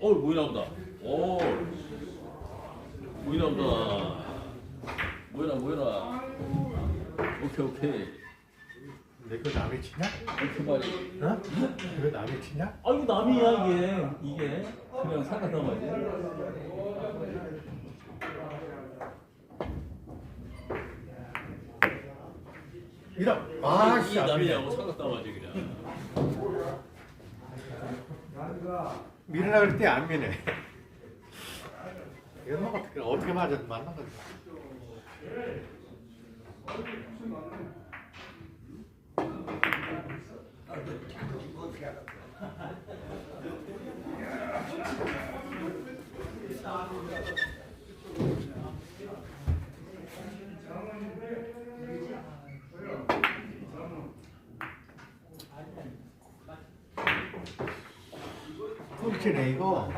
어, 모이나 보다. 오. 모이나 보다. 모이나, 모이나. 오케이, 오케이. 내 거 남의 치냐? 이렇게 말이. 어? 이거 남의 치냐? 아, 이거 남이야, 이게. 이게. 그냥 사과다 말이지. 이런. 아, 아, 이 씨. 안 미네. 남이냐고 사과다 말이지, 그냥. 밀으라 그럴 때 안 미네. 이건 뭐 어떻게 어떻게 맞아 맞는 거지? 훔치네 이거.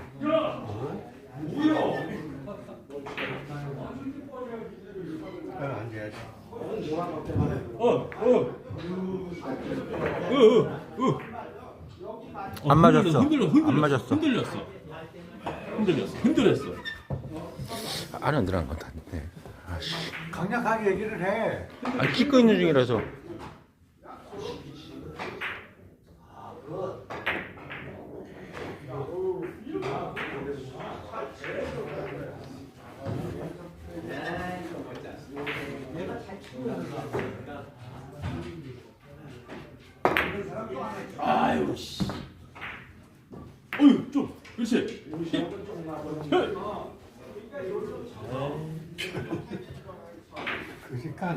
어, 앉아야지. 어, 어. 어, 어, 어. 안 맞았어. 흔들려, 흔들렸어. 안 맞았어. 흔들렸어. 흔들렸어. 흔들렸어. 안에 들어간 것 같네. 아씨. 강력하게 얘기를 해. 아, 찍고 있는 중이라서. 아유, 씨. 어휴, 좀. 그렇지. 그러니까.